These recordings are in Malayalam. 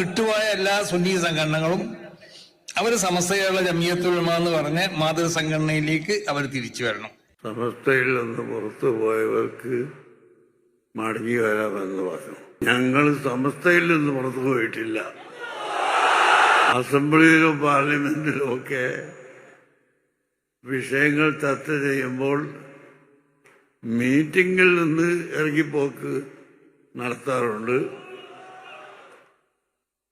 വിട്ടുപോയ എല്ലാ സുന്നി സംഘടനകളും അവർ സമസ്തയുള്ള ജമിയത്തുൽമ എന്ന് മാതൃ സംഘടനയിലേക്ക് അവർ തിരിച്ചു വരണം. സമസ്തയിൽ നിന്ന് പുറത്തു പോയവർക്ക് മടങ്ങി വരാമെന്ന് പറഞ്ഞു. ഞങ്ങൾ സമസ്തയിൽ നിന്ന് പുറത്തു പോയിട്ടില്ല. അസംബ്ലിയിലും പാർലമെന്റിലും ഒക്കെ വിഷയങ്ങൾ ചർച്ച ചെയ്യുമ്പോൾ മീറ്റിംഗിൽ നിന്ന് ഇറങ്ങിപ്പോക്ക് നടത്താറുണ്ട്.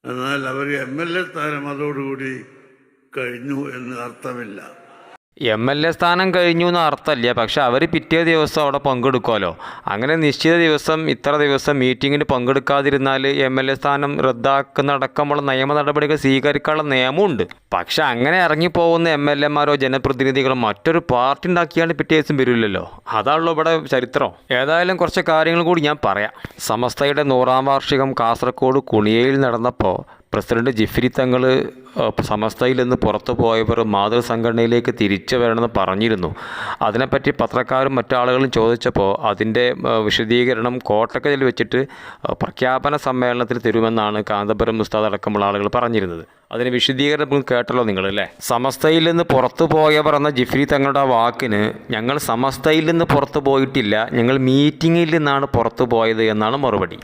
എന്നാൽ അവർ എം എൽ എ സ്ഥാനം അതോടുകൂടി കഴിഞ്ഞു എന്ന് അർത്ഥമില്ല. എം എൽ എ സ്ഥാനം കഴിഞ്ഞു എന്ന് അർത്ഥമില്ല. പക്ഷേ അവർ പിറ്റേ ദിവസം അവിടെ പങ്കെടുക്കുമല്ലോ. അങ്ങനെ നിശ്ചിത ദിവസം ഇത്ര ദിവസം മീറ്റിങ്ങിന് പങ്കെടുക്കാതിരുന്നാൽ എം എൽ എ സ്ഥാനം റദ്ദാക്കുന്നതടക്കമുള്ള നിയമ നടപടികൾ സ്വീകരിക്കാനുള്ള നിയമമുണ്ട്. പക്ഷെ അങ്ങനെ ഇറങ്ങിപ്പോകുന്ന എം എൽ എമാരോ ജനപ്രതിനിധികളോ മറ്റൊരു പാർട്ടി ഉണ്ടാക്കിയാണ് പിറ്റേ ദിവസം വരില്ലല്ലോ. അതാണല്ലോ ഇവിടെ ചരിത്രം. ഏതായാലും കുറച്ച് കാര്യങ്ങൾ കൂടി ഞാൻ പറയാം. സമസ്തയുടെ നൂറാം വാർഷികം കാസർഗോഡ് കുണിയയിൽ നടന്നപ്പോൾ പ്രസിഡന്റ് ജിഫ്രി തങ്ങൾ സമസ്തയിൽ നിന്ന് പുറത്തു പോയവർ മാതൃസംഘടനയിലേക്ക് തിരിച്ചു വരണമെന്ന് പറഞ്ഞിരുന്നു. അതിനെപ്പറ്റി പത്രക്കാരും മറ്റാളുകളും ചോദിച്ചപ്പോൾ അതിന്റെ വിശദീകരണം കോട്ടക്കലിൽ വെച്ചിട്ട് പ്രഖ്യാപന സമ്മേളനത്തിൽ തരുമെന്നാണ് കാന്തപുരം ഉസ്താദ് അടക്കമുള്ള ആളുകൾ പറഞ്ഞിരുന്നത്. അതിന് വിശദീകരണം കേട്ടല്ലോ നിങ്ങൾ അല്ലേ? സമസ്തയിൽ നിന്ന് പുറത്തു പോയവർ എന്ന ജിഫ്രി തങ്ങളുടെ വാക്കിന് ഞങ്ങൾ സമസ്തയിൽ നിന്ന് പുറത്തു പോയിട്ടില്ല ഞങ്ങൾ മീറ്റിങ്ങിൽ നിന്നാണ് പുറത്തു പോയത് എന്നാണ് മറുപടി.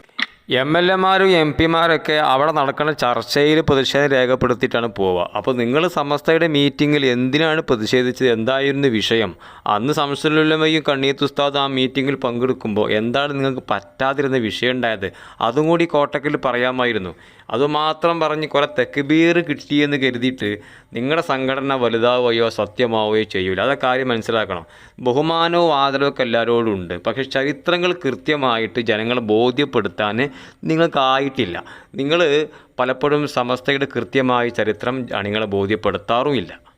എം എൽ എമാരും എം പിമാരൊക്കെ അവിടെ നടക്കുന്ന ചർച്ചയിൽ പ്രതിഷേധം രേഖപ്പെടുത്തിയിട്ടാണ് പോവുക. അപ്പോൾ നിങ്ങൾ സമസ്തയുടെ മീറ്റിങ്ങിൽ എന്തിനാണ് പ്രതിഷേധിച്ചത്? എന്തായിരുന്നു വിഷയം? അന്ന് സംസ്ഥാനമയും കണ്ണീത്ത് ഉസ്താദ് ആ മീറ്റിങ്ങിൽ പങ്കെടുക്കുമ്പോൾ എന്താണ് നിങ്ങൾക്ക് പറ്റാതിരുന്ന വിഷയം ഉണ്ടായത്? അതും കൂടി കോട്ടക്കിൽ പറയാമായിരുന്നു. അതുമാത്രം പറഞ്ഞ് കുറേ തെക്കുബീർ കിട്ടിയെന്ന് കരുതിയിട്ട് നിങ്ങളുടെ സംഘടന വലുതാവുകയോ സത്യമാവുകയോ ചെയ്യൂല. അതൊക്കെ കാര്യം മനസ്സിലാക്കണം? ബഹുമാനവും ആദരവും ഒക്കെ എല്ലാവരോടും ഉണ്ട്. പക്ഷേ ചരിത്രങ്ങൾ കൃത്യമായിട്ട് ജനങ്ങളെ ബോധ്യപ്പെടുത്താൻ നിങ്ങൾക്കായിട്ടില്ല. നിങ്ങൾ പലപ്പോഴും സമസ്തയുടെ കൃത്യമായ ചരിത്രം അണികളെ ബോധ്യപ്പെടുത്താറുമില്ല.